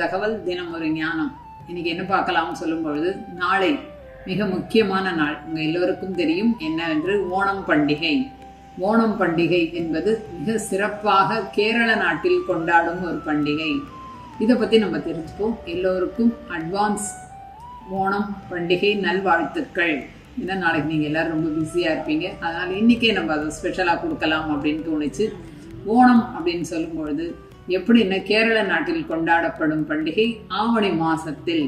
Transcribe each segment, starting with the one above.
தகவல் தினம் ஒரு ஞானம். இன்னைக்கு என்ன பார்க்கலாம்னு சொல்லும் பொழுது நாளை மிக முக்கியமான நாள். உங்க எல்லோருக்கும் தெரியும் என்னவென்று ஓணம் பண்டிகை. ஓணம் பண்டிகை என்பது மிக சிறப்பாக கேரள நாட்டில் கொண்டாடும் ஒரு பண்டிகை. இதை பத்தி நம்ம தெரிஞ்சுப்போம். எல்லோருக்கும் அட்வான்ஸ் ஓணம் பண்டிகை நல்வாழ்த்துக்கள். ஏன்னா நாளைக்கு நீங்கள் எல்லாரும் ரொம்ப பிஸியாக இருப்பீங்க. அதனால் இன்றைக்கே நம்ம அதை ஸ்பெஷலாக கொடுக்கலாம் அப்படின்னு தோணுச்சு. ஓணம் அப்படின்னு சொல்லும் பொழுது எப்படின்னா கேரள நாட்டில் கொண்டாடப்படும் பண்டிகை? ஆவணி மாசத்தில்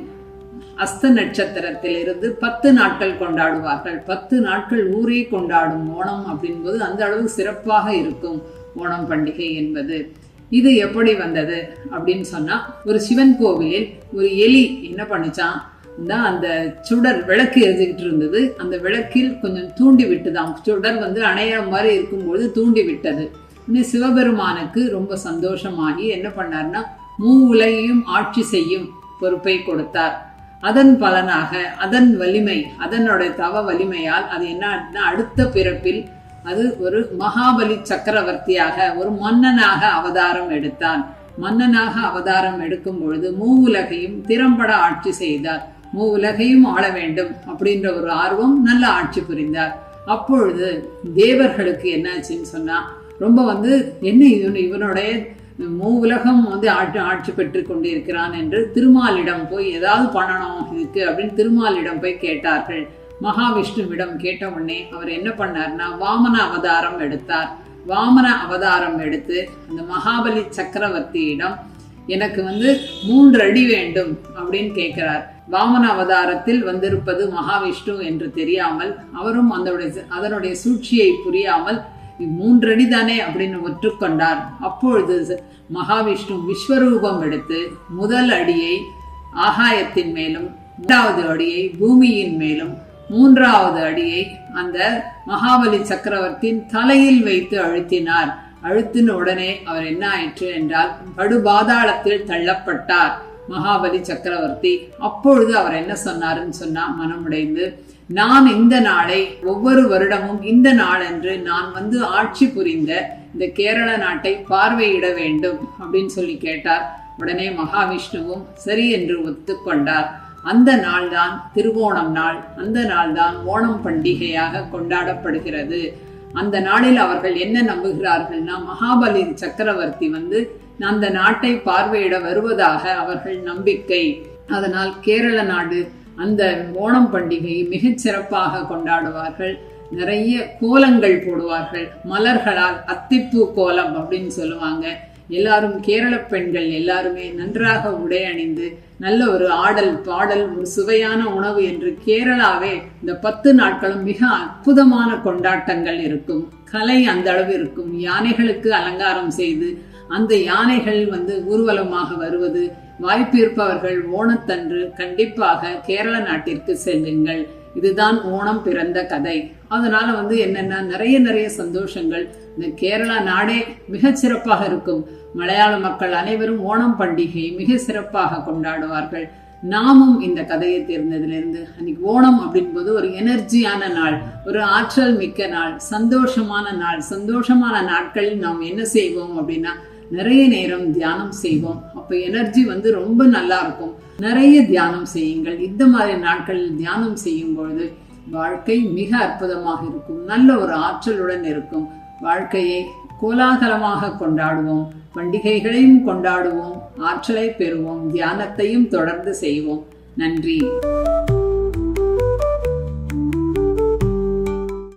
அஸ்த நட்சத்திரத்தில் இருந்து பத்து நாட்கள் கொண்டாடுவார்கள். பத்து நாட்கள் ஊரே கொண்டாடும் ஓணம் அப்படின்போது அந்த அளவு சிறப்பாக இருக்கும் ஓணம் பண்டிகை என்பது. இது எப்படி வந்தது அப்படின்னு சொன்னா ஒரு சிவன் கோவிலில் ஒரு எலி என்ன பண்ணுச்சான்? தான் அந்த சுடர் விளக்கு எரிஞ்சுக்கிட்டு இருந்தது. அந்த விளக்கில் கொஞ்சம் தூண்டி விட்டுதான் சுடர் வந்து அணையிற மாதிரி இருக்கும்பொழுது தூண்டி விட்டது இன்னும் சிவபெருமானுக்கு ரொம்ப சந்தோஷமாகி என்ன பண்ணார்னா மூ உலகையும் ஆட்சி செய்யும் பொறுப்பை கொடுத்தார். அதன் பலனாக அதன் வலிமை அதனுடைய தவ வலிமையால் அது என்ன அடுத்த பிறப்பில் அது ஒரு மகாபலி சக்கரவர்த்தியாக ஒரு மன்னனாக அவதாரம் எடுத்தான். மன்னனாக அவதாரம் எடுக்கும் பொழுது மூ உலகையும் திறம்பட ஆட்சி செய்தார். மூ உலகையும் ஆள வேண்டும் அப்படின்ற ஒரு ஆர்வம் நல்ல ஆட்சி புரிந்தார். அப்பொழுது தேவர்களுக்கு என்னாச்சுன்னு சொன்னா ரொம்ப வந்து என்ன இவன் இவனுடைய மூ உலகம் வந்து ஆட்சி ஆட்சி பெற்று கொண்டிருக்கிறான் என்று திருமாலிடம் போய் ஏதாவது பண்ணணும் இதுக்கு அப்படின்னு திருமாலிடம் போய் கேட்டார்கள். மகாவிஷ்ணுவிடம் கேட்ட உடனே அவர் என்ன பண்ணார்னா வாமன அவதாரம் எடுத்தார். வாமன அவதாரம் எடுத்து அந்த மகாபலி சக்கரவர்த்தியிடம் எனக்கு வந்து மூன்று அடி வேண்டும் அப்படின்னு கேட்கிறார். வாமன அவதாரத்தில் வந்திருப்பது மகாவிஷ்ணு என்று தெரியாமல் அவரும் அதனுடைய அதனுடைய சூழ்ச்சியை புரியாமல் மூன்றடி தானே அப்படின்னு ஒற்றுக்கொண்டார். அப்பொழுது மகாவிஷ்ணு விஸ்வரூபம் எடுத்து முதல் அடியை ஆகாயத்தின் மேலும் இரண்டாவது அடியை பூமியின் மேலும் மூன்றாவது அடியை அந்த மகாபலி சக்கரவர்த்தியின் தலையில் வைத்து அழுத்தினார். அழுத்தின உடனே அவர் என்ன ஆயிற்று என்றால் படுபாதாளத்தில் தள்ளப்பட்டார். மகாபலி சக்கரவர்த்தி அப்பொழுது அவர் என்ன சொன்னாருன்னு சொன்னா மனமுடைந்து நான் இந்த நாளை ஒவ்வொரு வருடமும் இந்த நாளன்று நான் வந்து ஆட்சி புரிந்த இந்த கேரள நாட்டை பார்வையிட வேண்டும் அப்படின்னு சொல்லி கேட்டார். உடனே மகாவிஷ்ணுவும் சரி என்று ஒத்துக்கொண்டார் அந்த நாள்தான் திருவோணம் நாள். அந்த நாள்தான் ஓணம் பண்டிகையாக கொண்டாடப்படுகிறது. அந்த நாளில் அவர்கள் என்ன நம்புகிறார்கள்னா மகாபலி சக்கரவர்த்தி வந்து அந்த நாட்டை பார்வையிட வருவதாக அவர்கள் நம்பிக்கை. அதனால் கேரள நாடு அந்த ஓணம் பண்டிகையை மிகச் சிறப்பாக கொண்டாடுவார்கள். நிறைய கோலங்கள் போடுவார்கள். மலர்களால் அத்திப்பூ கோலம் அப்படின்னு சொல்லுவாங்க. எல்லாரும் கேரள பெண்கள் எல்லாருமே நன்றாக உடை அணிந்து நல்ல ஒரு ஆடல் பாடல் ஒரு சுவையான உணவு என்று கேரளாவே இந்த பத்து நாட்களும் மிக அற்புதமான கொண்டாட்டங்கள் இருக்கும். கலை அந்த அளவு இருக்கும். யானைகளுக்கு அலங்காரம் செய்து அந்த யானைகள் வந்து ஊர்வலமாக வருவது வாய்ப்பு இருப்பவர்கள் ஓணத்தன்று கண்டிப்பாக கேரள நாட்டிற்கு செல்லுங்கள். இதுதான் ஓணம் பிறந்த கதை. அதனால வந்து என்னென்ன நிறைய நிறைய சந்தோஷங்கள். இந்த கேரளா நாடே மிக சிறப்பாக இருக்கும். மலையாள மக்கள் அனைவரும் ஓணம் பண்டிகையை மிக சிறப்பாக கொண்டாடுவார்கள். நாமும் இந்த கதையை தேர்ந்ததிலிருந்து அன்னைக்கு ஓணம் அப்படின்போது ஒரு எனர்ஜியான நாள் ஒரு ஆற்றல் மிக்க நாள் சந்தோஷமான நாள் சந்தோஷமான நாட்களில் நாம் என்ன செய்வோம் அப்படின்னா நிறைய நேரம் தியானம் செய்வோம். அப்போ எனர்ஜி வந்து ரொம்ப நல்லா இருக்கும். நிறைய தியானம் செய்யுங்கள். இந்த மாதிரி நாட்களில் தியானம் செய்யும் பொழுது வாழ்க்கை மிக அற்புதமாக இருக்கும். நல்ல ஒரு ஆற்றலுடன் இருக்கும். வாழ்க்கையை கோலாகலமாக கொண்டாடுவோம். பண்டிகைகளையும் கொண்டாடுவோம். ஆற்றலை பெறுவோம். தியானத்தையும் தொடர்ந்து செய்வோம். நன்றி.